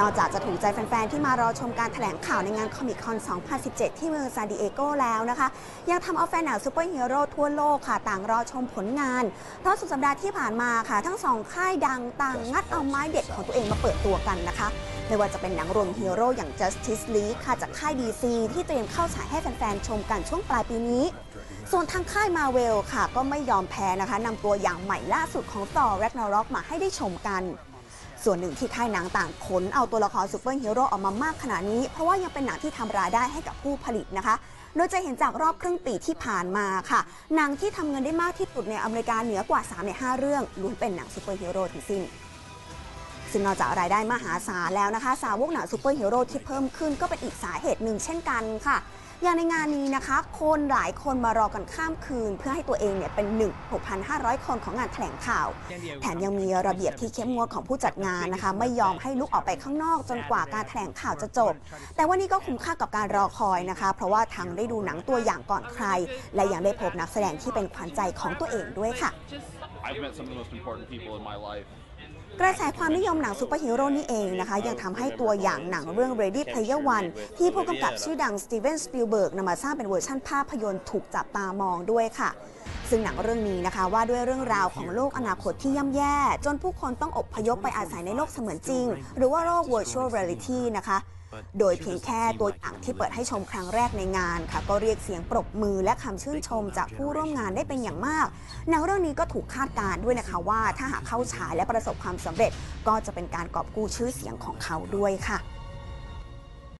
นอกจากจะถูกใจแฟน ๆ ที่มารอชมการแถลงข่าวในงานคอมิคอน 2017 ที่เมืองซานดิเอโกแล้วนะคะ ยังทำเอาแฟนหนังซูเปอร์ฮีโร่ทั่วโลกค่ะ ต่างรอชมผลงาน เพราะสุดสัปดาห์ที่ผ่านมาค่ะ ทั้งสองค่ายดังต่างงัดเอาไม้เด็ดของตัวเองมาเปิดตัวกันนะคะ ไม่ว่าจะเป็นหนังรวมฮีโร่อย่าง Justice League ค่ะจากค่าย DC ที่เตรียมเข้าฉายให้แฟน ๆ ชมกันช่วงปลายปีนี้ส่วนทางค่ายมาเวลค่ะ ก็ไม่ยอมแพ้นะคะนำตัวอย่างใหม่ล่าสุดของ Thor Ragnarok มาให้ได้ชมกัน ส่วนหนึ่งที่ค่ายหนังต่างขนเอาตัวละครซูเปอร์ฮีโร่ออกมามากขนาดนี้ เพราะว่ายังเป็นหนังที่ทำรายได้ให้กับผู้ผลิตนะคะโดยจะเห็นจากรอบครึ่งปีที่ผ่านมาค่ะ หนังที่ทำเงินได้มากที่สุดในอเมริกาเหนือกว่า3ใน5เรื่องล้วนเป็นหนังซูเปอร์ฮีโร่ทั้งสิ้น ซึ่งนอกจากรายได้มหาศาลแล้วนะคะ สาวกหนังซูเปอร์ฮีโร่ที่เพิ่มขึ้นก็เป็นอีกสาเหตุหนึ่งเช่นกันค่ะ อย่างในงานนี้นะคะ คนหลายคนมารอกันข้ามคืน เพื่อให้ตัวเองเนี่ยเป็น1 6,500 คนของงานแถลงข่าว แถมยังมีระเบียบที่เข้มงวดของผู้จัดงานนะคะ ไม่ยอมให้ลุกออกไปข้างนอกจนกว่าการแถลงข่าวจะจบ แต่ว่านี่ก็คุ้มค่ากับการรอคอยนะคะ เพราะว่าทั้งได้ดูหนังตัวอย่างก่อนใคร และยังได้พบนักแสดงที่เป็นขวัญใจของตัวเองด้วยค่ะ I've met some of the most important people in my life. กระแสความนิยมหนังซูเปอร์ฮีโร่นี่เองนะคะ ยังทำให้ตัวอย่างหนังเรื่อง Ready Player One ที่ผู้กำกับชื่อดังสตีเวนสปิลเบิร์กนำมาสร้างเป็นเวอร์ชั่นภาพยนตร์ถูกจับตามองด้วยค่ะ ซึ่งหนังเรื่องนี้นะคะว่าด้วยเรื่องราวของโลกอนาคตที่ย่ำแย่ จนผู้คนต้องอบพยพไปอาศัยในโลกเสมือนจริง หรือว่าโลก virtual reality นะคะ โดยเพียงแค่ตัวอย่างที่เปิดให้ชมครั้งแรกในงานค่ะ ก็เรียกเสียงปรบมือและคำชื่นชมจากผู้ร่วมงานได้เป็นอย่างมาก หนังเรื่องนี้ก็ถูกคาดการณ์ด้วยนะคะว่าถ้าหากเข้าฉายและประสบความสำเร็จ ก็จะเป็นการกอบกู้ชื่อเสียงของเขาด้วยค่ะ